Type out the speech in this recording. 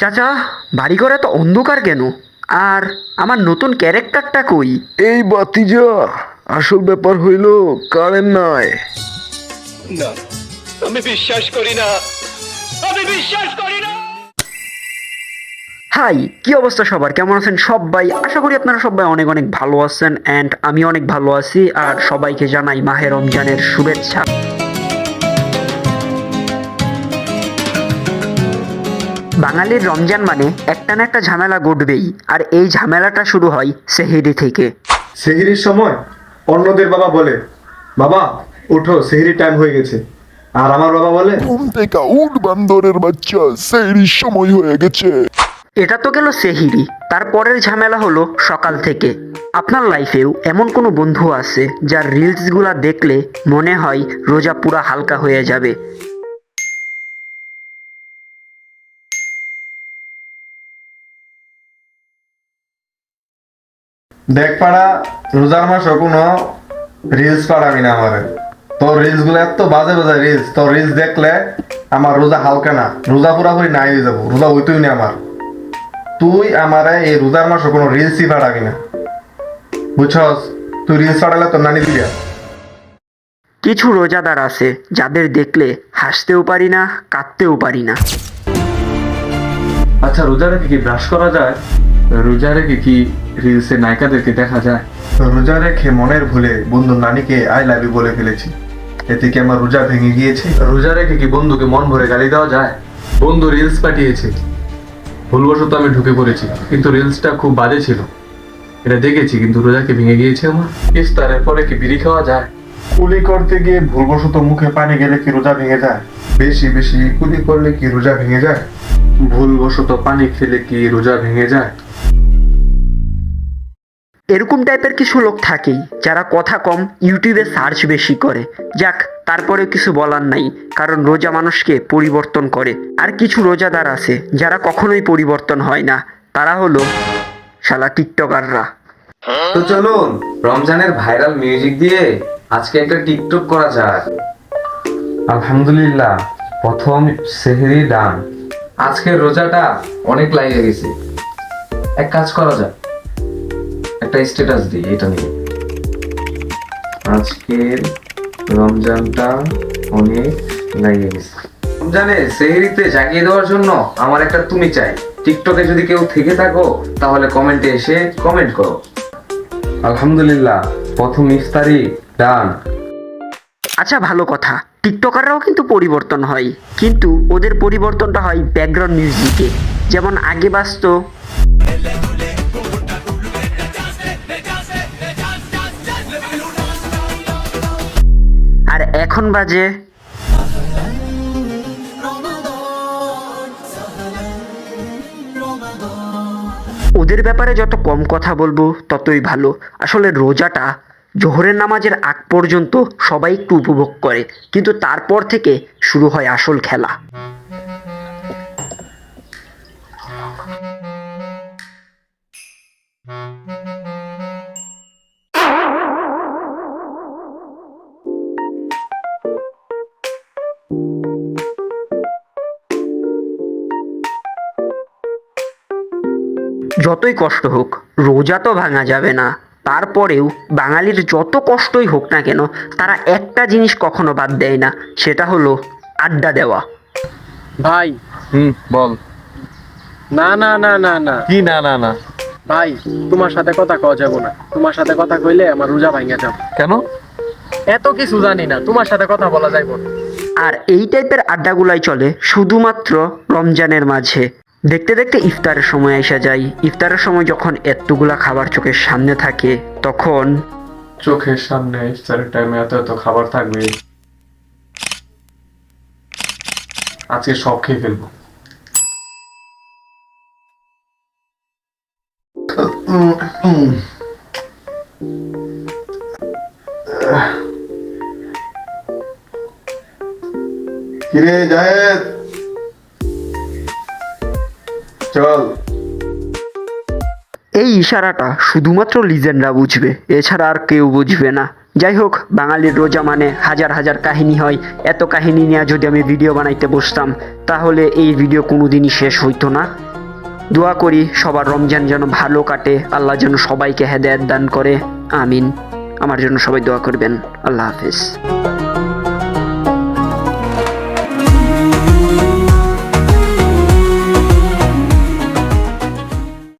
চাচা বাড়ি ঘরে তো অন্ধকার কেন? আর আমার নতুন ক্যারেক্টারটা কই? এই বাতিজা আসল ব্যাপার হইল কারেন্ট নাই। না আমি বিশ্বাস করি না। আমি বিশ্বাস করি না। হাই কি অবস্থা সবার? কেমন আছেন সবাই? আশা করি আপনারা সবাই অনেক অনেক ভালো আছেন অ্যান্ড আমি অনেক ভালো আছি আর সবাইকে জানাই মাহে রমজানের শুভেচ্ছা। বাঙালির রমজান মানে একটা না একটা ঝামেলা ঘটবেই আর এই ঝামেলাটা শুরু হয় সেহেরি থেকে। সেহিরির সময় অন্যদের বাবা বলে বাবা ওঠো সেহেরি টাইম হয়ে গেছে। আর আমার বাবা বলে ঘুম থেকে উঠ বান্দরের বাচ্চা সেই সময় হয়ে গেছে। এটা তো গেল সেহিরি। তারপরের ঝামেলা হলো সকাল থেকে। আপনার লাইফেও এমন কোনো বন্ধু আছে যার রিলসগুলা দেখলে মনে হয় রোজা পুরা হালকা হয়ে যাবে? দেখ পাড়া রোজার মাসে কোনো রিলস পাড়াবি না আমারে। তোর রিলসগুলো এত বাজে বাজে রিলস তোর রিলস দেখলে আমার রোজা হালকা না রোজা পুরাপুরি নাই হয়ে যাব রোজা হইতেই না আমার। তুই আমারে এই রোজার মাসে কোনো রিলসই পাড়াবি না। বুঝছস? তুই রিলস পাঠালে তোর নানি দিবি। কিছু রোজাদার আছে যাদের দেখলে হাসতেও পারি না কাঁদতেও পারি না। আচ্ছা রোজা রেখে কি ব্রাশ করা যায়? রোজা রেখে কি রিলসে নায়িকাদেরকে দেখা যায়? রোজা রেখে মনের ভুলে বন্ধু নানিকে আই লাভ ইউ বলে ফেলেছি। এতে কি আমার রোজা ভেঙে গিয়েছে? রোজা রেখে কি বন্ধুকে মন ভরে গালি দেওয়া যায়? বন্ধু রিলস পাঠিয়েছে। ভুলবশত আমি ঢুকে পড়েছি কিন্তু রিলসটা খুব বাজে ছিল। এটা দেখেছি কিন্তু রোজাকে ভেঙে গিয়েছে আমার। ইফতারের পরে কি বিড়ি খাওয়া যায়? কুলি করতে গিয়ে ভুলবশত মুখে পানি গেলে কি রোজা ভেঙে যায়? বেশি বেশি কুলি করলে কি রোজা ভেঙে যায়? ভুলবশত পানি খেলে কি রোজা ভেঙে যায়? এরকম টাইপের কিছু লোক থাকেই, যারা কথা কম ইউটিউবে সার্চ বেশি করে। যাক তারপরে কিছু বলার নাই, কারণ রোজা মানুষকে পরিবর্তন করে। আর কিছু রোজাদার আছে, যারা কখনোই পরিবর্তন হয় না। তারা হলো শালা টিকটকাররা। তো চলুন, রমজানের ভাইরাল মিউজিক দিয়ে আজকে একটা টিকটক করা যাক। আলহামদুলিল্লাহ, প্রথম সেহরি ডান আজকের রোজাটা অনেক লাগে গেছে। এক কাজ করা যাক। একটা স্ট্যাটাস দিই, এটা নিয়ে আজকের রমজানটা অনেক লাগে গেছে। রমজানে সেহরিতে জাগিয়ে দেওয়ার জন্য আমার একটা তুমি চাই। টিকটকে যদি কেউ থেকে থাকো, তাহলে কমেন্টে এসে কমেন্ট করো। আলহামদুলিল্লাহ, প্রথম ইফতারি ডান আচ্ছা ভালো কথা। টিকটকাররাও কিন্তু পরিবর্তন হয়। কিন্তু ওদের পরিবর্তনটা হয় ব্যাকগ্রাউন্ড মিউজিকে যেমন আগে বাজত। এখন বাজে ওদের ব্যাপারে যত কম কথা বলব, ততই ভালো। আসলে রোজাটা, জোহরের নামাজের আগ পর্যন্ত সবাই একটু উপভোগ করে, কিন্তু তারপর থেকে শুরু হয় আসল খেলা। যতই কষ্ট হোক রোজা তো ভাঙা যাবে না। তারপরেও বাঙালির যত কষ্টই হোক না কেন তারা একটা জিনিস কখনো বাদ দেয় না সেটা হলো আড্ডা দেওয়া। ভাই। হুম বল। না না না না না। কি না না না? ভাই তোমার সাথে কথা কওয়া যাব না। তোমার সাথে কথা কইলে আমার রোজা ভাঙা যাব। কেন? এত কিছু জানি না তোমার সাথে কথা বলা যাইব না। আর এই টাইপের আড্ডাগুলাই চলে শুধুমাত্র রমজানের মাঝে। দেখতে দেখতে ইফতারের সময় এসে যায়। ইফতারের সময় যখন এতগুলা খাবার চোখের সামনে থাকে তখন চোখের সামনে ইফতারের টাইমে এত এত খাবার থাকবে। আজকে সব খেয়ে ফেলব। কিরে জাহেদ চল। এই ইশারাটা শুধুমাত্র লিজেন্ডরা বুঝবে, এছাড়া আর কেউ বুঝবে না। যাই হোক, বাঙালির রোজা মানে হাজার হাজার কাহিনী হয়। এত কাহিনী নিয়ে যদি আমি ভিডিও বানাইতে বসতাম, তাহলে এই ভিডিও কোনোদিনই শেষ হইতো না। দোয়া করি সবার রমজান যেন ভালো কাটে, আল্লাহ যেন সবাইকে হেদায়ত দান করে। আমিন। আমার জন্য সবাই দোয়া করবেন। আল্লাহ হাফিজ।